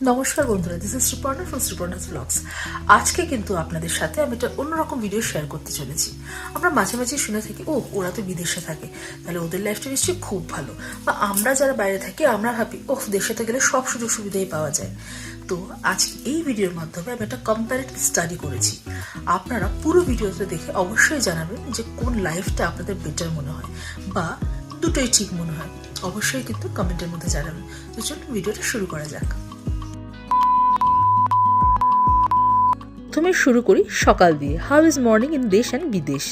নমস্কার বন্ধুরা this is Suparna from Suparna's blogs আজকে কিন্তু আপনাদের সাথে আমি একটা অন্যরকম ভিডিও শেয়ার করতে চলেছি। আমরা মাঝে মাঝে শুনে থাকি ও ওরা তো বিদেশে থাকে। তাহলে ওদের লাইফটা নিশ্চয়ই খুব ভালো। বা আমরা যারা বাইরে থাকি, আমরা ভাবি ও দেশেতে গেলে সব সুযোগ সুবিধাই পাওয়া যায়। তো আজকে এই ভিডিওর মাধ্যমে আমি একটা কম্পারেটিভ স্টাডি করেছি। আপনারা পুরো ভিডিওতে দেখে অবশ্যই জানাবেন যে কোন লাইফটা আপনাদের বেটার মনে হয় বা দুটোই ঠিক মনে হয়। অবশ্যই কিন্তু কমেন্টের মধ্যে জানাবেন। তো চলুন ভিডিওটা শুরু করা যাক। প্রথমে শুরু করি সকাল দিয়ে। হাউ ইজ মর্নিং ইন দেশ অ্যান্ড বিদেশ?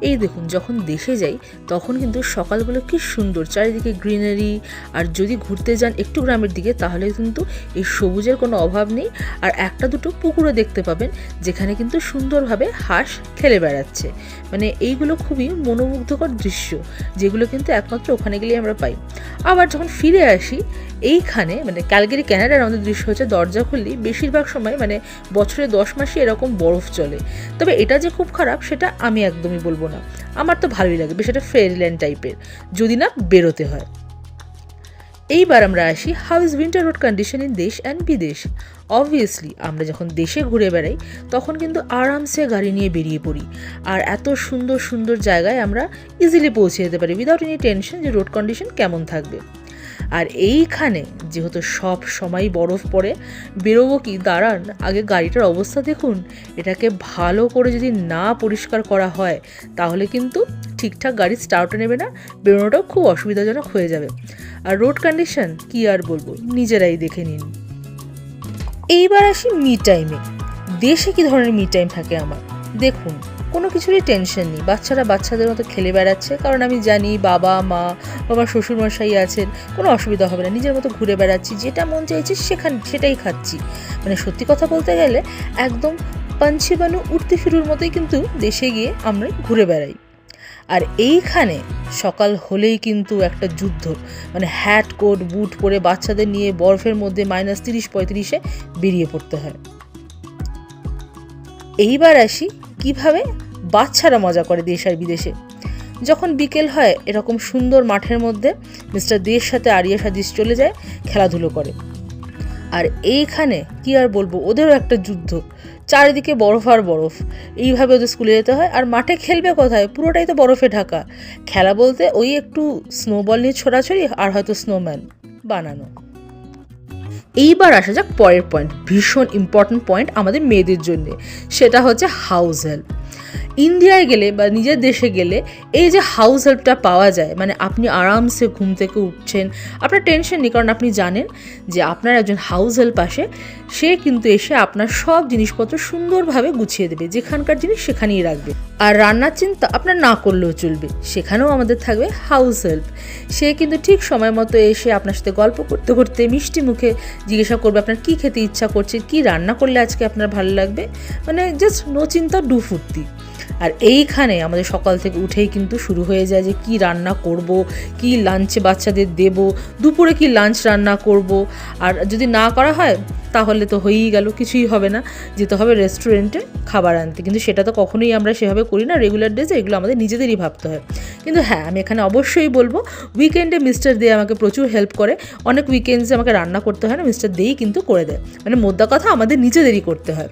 এই দেখুন, যখন দেশে যাই, তখন কিন্তু সকালগুলো কি সুন্দর, চারিদিকে গ্রিনারি। আর যদি ঘুরতে যান একটু গ্রামের দিকে, তাহলে কিন্তু এই সবুজের কোনো অভাব নেই। আর একটা দুটো পুকুরও দেখতে পাবেন, যেখানে কিন্তু সুন্দরভাবে হাঁস খেলে বেড়াচ্ছে। মানে এইগুলো খুবই মনোমুগ্ধকর দৃশ্য, যেগুলো কিন্তু একমাত্র ওখানে গেলেই আমরা পাই। আবার যখন ফিরে আসি, এইখানে মানে ক্যালগেরি, ক্যানাডার আমাদের দৃশ্য হচ্ছে দরজা খুললেই বেশিরভাগ সময় মানে বছরে দশ মাসে এরকম বরফ চলে। তবে এটা যে খুব খারাপ, সেটা আমি একদমই বলব না। আমার তো ভালোই লাগে বেশ একটা ফেয়ারিল্যান্ড টাইপের, যদি না বেরোতে হয়। এইবার আমরা আসি how is winter road condition in দেশ অ্যান্ড বিদেশ। অবভিয়াসলি আমরা যখন দেশে ঘুরে বেড়াই, তখন কিন্তু আরামসে গাড়ি নিয়ে বেরিয়ে পড়ি। আর এত সুন্দর সুন্দর জায়গায় আমরা ইজিলি পৌঁছে যেতে পারি। উইদাউট এনি টেনশন যে রোড কন্ডিশন কেমন থাকবে। আর এইখানে যেহেতু সব সময় বরফ পড়ে, বেরোবো কি? দাঁড়ান, আগে গাড়িটার অবস্থা দেখুন। এটাকে ভালো করে যদি না পরিষ্কার করা হয়, তাহলে কিন্তু ঠিকঠাক গাড়ি স্টার্টও নেবে না, বেরোনোটাও খুব অসুবিধাজনক হয়ে যাবে। আর রোড কন্ডিশন কি আর বলব? নিজেরাই দেখে নিন। এইবার আসি মি টাইমে দেশে কি ধরনের মি টাইম থাকে আমার? দেখুন কোনো কিছুরই টেনশন নেই। বাচ্চারা বাচ্চাদের মতো খেলে বেড়াচ্ছে, কারণ আমি জানি বাবা, মা, বাবা শ্বশুরমশাই আছেন, কোনো অসুবিধা হবে না, নিজের মতো ঘুরে বেড়াচ্ছি, যেটা মন চাইছে সেখান, সেটাই খাচ্ছি। মানে সত্যি কথা বলতে গেলে একদম পাঞ্ছি বানু উঠতে ফিরুর মতোই কিন্তু দেশে গিয়ে আমরা ঘুরে বেড়াই। আর এইখানে সকাল হলেই কিন্তু একটা যুদ্ধ। মানে হ্যাট কোট বুট পরে বাচ্চাদের নিয়ে বরফের মধ্যে মাইনাস তিরিশ, পঁয়ত্রিশে বেরিয়ে পড়তে হয়। এইবার আসি কীভাবে বাচ্চারা মজা করে দেশ আর বিদেশে। যখন বিকেল হয়, এরকম সুন্দর মাঠের মধ্যে মিস্টার দেশ সাথে আরিয়া সাদিস চলে যায়, খেলাধুলো করে। আর এইখানে কি আর বলব, ওদেরও একটা যুদ্ধ। চারিদিকে বরফ আর বরফ। এইভাবে ওদের স্কুলে যেতে হয়। আর মাঠে খেলবে কোথায়? পুরোটাই তো বরফে ঢাকা। খেলা বলতে ওই একটু স্নোবল নিয়ে ছোড়াছড়ি আর হয়তো স্নোম্যান বানানো। এইবার আসা যাক পরের পয়েন্ট ভীষণ ইম্পর্ট্যান্ট পয়েন্ট আমাদের মেয়েদের জন্যে। সেটা হচ্ছে হাউস হেল্প ইন্ডিয়ায় গেলে বা নিজের দেশে গেলে এই যে হাউস হেল্পটা পাওয়া যায় মানে আপনি আরামসে ঘুম থেকে উঠছেন, আপনার টেনশন নেই, কারণ আপনি জানেন যে আপনার একজন হাউস হেল্প আসে, সে কিন্তু এসে আপনার সব জিনিসপত্র সুন্দরভাবে গুছিয়ে দেবে, যেখানকার জিনিস সেখানেই রাখবে। আর রান্নার চিন্তা আপনার না করলেও চলবে, সেখানেও আমাদের থাকবে হাউস হেল্প সে কিন্তু ঠিক সময় মতো এসে আপনার সাথে গল্প করতে করতে মিষ্টি মুখে জিজ্ঞাসা করবে, আপনার কী খেতে ইচ্ছা করছে, কি রান্না করলে আজকে আপনার ভালো লাগবে? মানে জাস্ট নো চিন্তা ডু ফুর্তি। আর এইখানে আমাদের সকাল থেকে উঠেই কিন্তু শুরু হয়ে যায় যে কি রান্না করব, কি লাঞ্চে বাচ্চাদের দেব, দুপুরে কি লাঞ্চ রান্না করব। আর যদি না করা হয়, তাহলে তো হয়েই গেল, কিছুই হবে না। যেতে হবে রেস্টুরেন্টে খাবার আনতে। কিন্তু সেটা তো কখনোই আমরা সেভাবে করি না রেগুলার ডেজে এগুলো আমাদের নিজেদেরই ভাবতে হয়। কিন্তু হ্যাঁ আমি এখানে অবশ্যই বলব উইকেন্ডে মিস্টার দে আমাকে প্রচুর হেল্প করে। অনেক উইকেন্ডসে আমাকে রান্না করতে হয় না মিস্টার দেই কিন্তু করে দেয়। মানে মোদ্দা কথা আমাদের নিজেদেরই করতে হয়।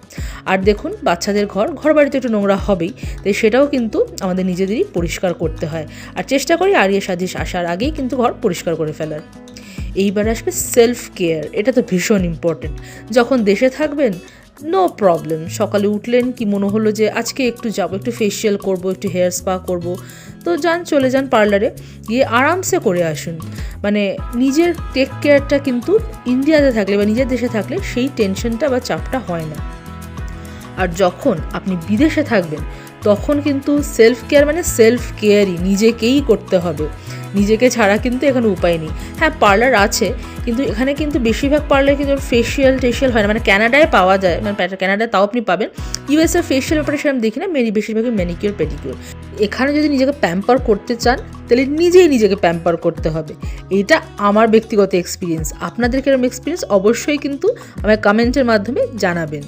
আর দেখুন, বাচ্চাদের ঘর ঘর বাড়িতে একটু নোংরা হবেই। তাই সেটাও কিন্তু আমাদের নিজেদেরই পরিষ্কার করতে হয়। আর চেষ্টা করি আরিয়া সাজিশ আসার আগেই কিন্তু ঘর পরিষ্কার করে ফেলার। এইবার আসবে সেলফ কেয়ার এটা তো ভীষণ ইম্পর্টেন্ট যখন দেশে থাকবেন নো প্রবলেম সকালে উঠলেন কি মনে হলো যে, আজকে একটু যাব, একটু ফেসিয়াল করব, একটু হেয়ার স্পা করব। তো যান, চলে যান পার্লারে গিয়ে আরামসে করে আসুন। মানে নিজের টেক কেয়ারটা কিন্তু ইন্ডিয়াতে থাকলে বা নিজের দেশে থাকলে সেই টেনশনটা বা চাপটা হয় না। আর যখন আপনি বিদেশে থাকবেন তখন কিন্তু সেলফ কেয়ার মানে সেলফ কেয়ারই নিজেকেই করতে হবে। নিজেকে ছাড়া কিন্তু এখানে উপায় নেই। হ্যাঁ পার্লার আছে, কিন্তু এখানে কিন্তু বেশিরভাগ পার্লার কিন্তু ফেশিয়াল টেশিয়াল হয় না। মানে ক্যানাডায় পাওয়া যায় মানে ক্যানাডায় তাও আপনি পাবেন। ইউএসএ ফেশিয়াল ব্যাপারে সেরকম দেখি না মেনি বেশিরভাগই ম্যানিকিওর পেডিকিওর এখানে যদি নিজেকে প্যাম্পার করতে চান, তাহলে নিজেই নিজেকে প্যাম্পার করতে হবে। এটা আমার ব্যক্তিগত এক্সপিরিয়েন্স আপনাদের কীরকম এক্সপিরিয়েন্স অবশ্যই কিন্তু আমায় কমেন্টের মাধ্যমে জানাবেন।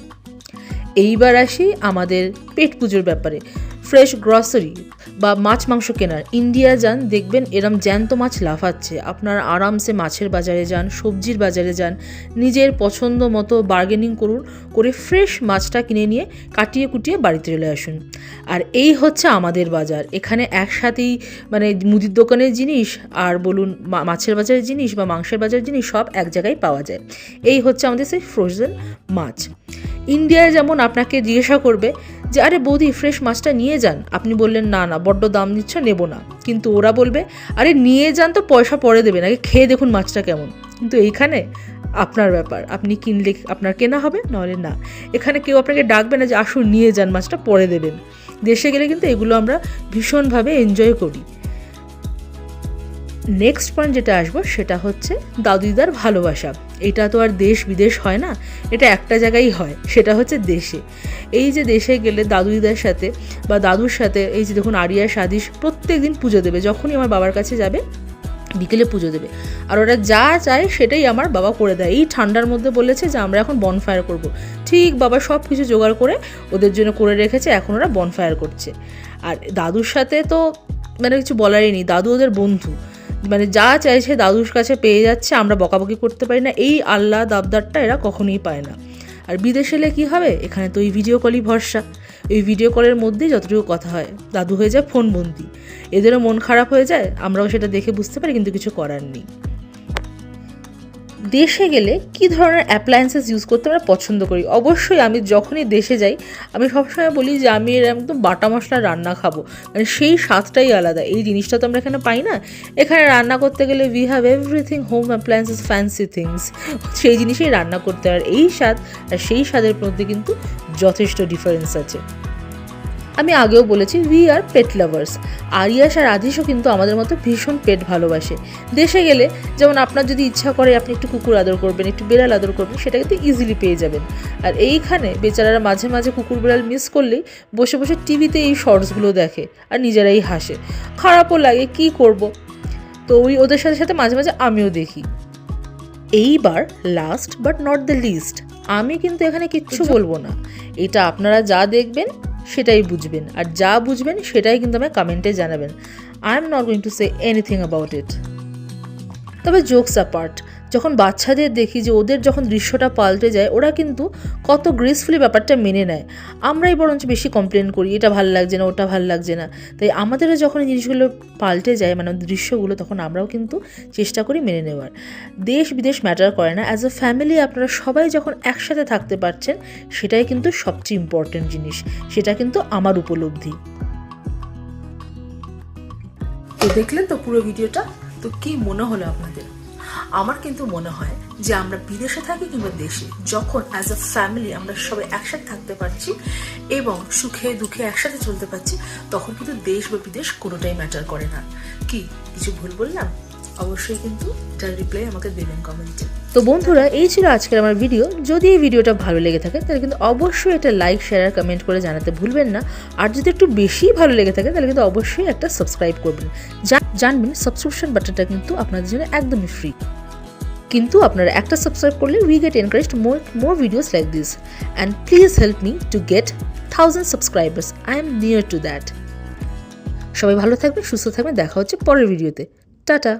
এইবার আসি আমাদের পেট পুজোর ব্যাপারে। ফ্রেশ গ্রসারি বা মাছ মাংস কেনার। ইন্ডিয়া যান, দেখবেন এরম জ্যান্ত মাছ লাফাচ্ছে। আপনার আরামসে মাছের বাজারে যান, সবজির বাজারে যান, নিজের পছন্দ মতো বার্গেনিং করুন, করে ফ্রেশ মাছটা কিনে নিয়ে কাটিয়ে কুটিয়ে বাড়িতে চলে আসুন। আর এই হচ্ছে আমাদের বাজার। এখানে একসাথেই মানে মুদির দোকানের জিনিস আর বলুন মাছের বাজারের জিনিস বা মাংসের বাজারের জিনিস সব এক জায়গায় পাওয়া যায়। এই হচ্ছে আমাদের সেই ফ্রোজেন মাছ। ইন্ডিয়ায় যেমন আপনাকে জিজ্ঞাসা করবে যে, আরে বৌদি ফ্রেশ মাছটা নিয়ে যান। আপনি বললেন, না না, বড্ড দাম নিচ্ছ, নেব না। কিন্তু ওরা বলবে, আরে নিয়ে যান তো, পয়সা পরে দেবেন, আগে খেয়ে দেখুন মাছটা কেমন। কিন্তু এইখানে আপনার ব্যাপার, আপনি কিনলে আপনার কেনা হবে, নাহলে না। এখানে কেউ আপনাকে ডাকবে না যে, আসুন, নিয়ে যান মাছটা, পরে দেবেন। দেশে গেলে কিন্তু এগুলো আমরা ভীষণভাবে এনজয় করি। নেক্সট পয়েন্ট যেটা আসব সেটা হচ্ছে দাদুদিদার ভালোবাসা। এটা তো আর দেশ বিদেশ হয় না, এটা একটা জায়গায় হয়, সেটা হচ্ছে দেশে। এই যে দেশে গেলে দাদুদিদার সাথে বা দাদুর সাথে, এই যে দেখুন আরিয়া সাদিস প্রত্যেক দিন পুজো দেবে, যখনই আমার বাবার কাছে যাবে, বিকেলে পুজো দেবে। আর ওরা যা চায় সেটাই আমার বাবা করে দেয়। এই ঠান্ডার মধ্যে বলেছে যে আমরা এখন বনফায়ার করব। ঠিক বাবা সব কিছু জোগাড় করে ওদের জন্য করে রেখেছে, এখন ওরা বনফায়ার করছে। আর দাদুর সাথে তো মানে কিছু বলারই নেই, দাদু ওদের বন্ধু। মানে যা চাইছে দাদুর কাছে পেয়ে যাচ্ছে, আমরা বকাবকি করতে পারি না। এই আল্লাহ দাবদারটা এরা কখনোই পায় না। আর বিদেশে এলে কী হবে? এখানে তো এই ভিডিও কলই ভরসা। এই ভিডিও কলের মধ্যেই যতটুকু কথা হয়, দাদু হয়ে যায় ফোন বন্দি এদেরও মন খারাপ হয়ে যায়, আমরাও সেটা দেখে বুঝতে পারি, কিন্তু কিছু করার নেই। দেশে গেলে কি ধরনের অ্যাপ্লায়েন্সেস ইউজ করতে আমরা পছন্দ করি? অবশ্যই আমি যখনই দেশে যাই, আমি সবসময় বলি যে আমি এর একদম বাটা মশলা রান্না খাব। মানে সেই স্বাদটাই আলাদা। এই জিনিসটা তো আমরা এখানে পাই না। এখানে রান্না করতে গেলে we have everything home appliances fancy things সেই জিনিসেই রান্না করতে হয়। আর এই স্বাদ আর সেই স্বাদের মধ্যে কিন্তু যথেষ্ট ডিফারেন্স আছে। আমি আগেও বলেছি উই আর পেট লাভার্স আরিয়াস আর আদিশও কিন্তু আমাদের মতো ভীষণ পেট ভালোবাসে। দেশে গেলে যেমন আপনার যদি ইচ্ছা করে আপনি একটু কুকুর আদর করবেন একটু বিড়াল আদর করবেন সেটা কিন্তু ইজিলি পেয়ে যাবেন। আর এইখানে বেচারারা মাঝে মাঝে কুকুর বিড়াল মিস করলেই বসে বসে টিভিতে এই শর্টসগুলো দেখে আর নিজেরাই হাসে। খারাপও লাগে কি করব? তো ওই ওদের সাথে সাথে মাঝে মাঝে আমিও দেখি। এইবার last but not the least আমি কিন্তু এখানে কিচ্ছু বলব না। এটা আপনারা যা দেখবেন সেটাই বুঝবেন। আর যা বুঝবেন সেটাই কিন্তু আমায় কমেন্টে জানাবেন। I am not going to say anything about it তবে জোকস অ্যাপার্ট যখন বাচ্চাদের দেখি যে ওদের যখন দৃশ্যটা পাল্টে যায়, ওরা কিন্তু কত গ্রেসফুলি ব্যাপারটা মেনে নেয়। আমরাই বরঞ্চ বেশি কমপ্লেন করি, এটা ভালো লাগছে না, ওটা ভালো লাগছে না। তাই আমাদেরও যখন এই জিনিসগুলো পাল্টে যায় মানে দৃশ্যগুলো, তখন আমরাও কিন্তু চেষ্টা করি মেনে নেওয়ার। দেশ বিদেশ ম্যাটার করে না। অ্যাজ এ ফ্যামিলি আপনারা সবাই যখন একসাথে থাকতে পারছেন, সেটাই কিন্তু সবচেয়ে ইম্পর্টেন্ট জিনিস। সেটা কিন্তু আমার উপলব্ধি। তো দেখলেন তো পুরো ভিডিওটা? তো কি মনে হলো আপনাদের? আমার কিন্তু মনে হয় যে আমরা বিদেশে থাকি কিংবা দেশে, যখন অ্যাজ আ ফ্যামিলি আমরা সবাই একসাথে থাকতে পারছি এবং সুখে দুঃখে একসাথে চলতে পারছি, তখন কিন্তু দেশ বা বিদেশ কোনোটাই ম্যাটার করে না। কি, কিছু ভুল বললাম? অবশ্যই কিন্তু এটার রিপ্লাই আমাকে দেবেন কমেন্টে তো বন্ধুরা, এই ছিল আজকের আমার ভিডিও যদি এই ভিডিওটা ভালো লেগে থাকে, তাহলে কিন্তু অবশ্যই একটা লাইক শেয়ার আর কমেন্ট করে জানাতে ভুলবেন না। আর যদি একটু বেশি ভালো লেগে থাকে, তাহলে কিন্তু অবশ্যই একটা সাবস্ক্রাইব করবেন। জানবেন সাবস্ক্রিপশন বাটনটা কিন্তু আপনাদের জন্য একদমই ফ্রি কিন্তু আপনারা একটা সাবস্ক্রাইব করলে we get encouraged more more videos like this and please help me to get thousand subscribers I am near to that সবাই ভালো থাকবেন, সুস্থ থাকবেন। দেখা হচ্ছে পরের ভিডিওতে টাটা!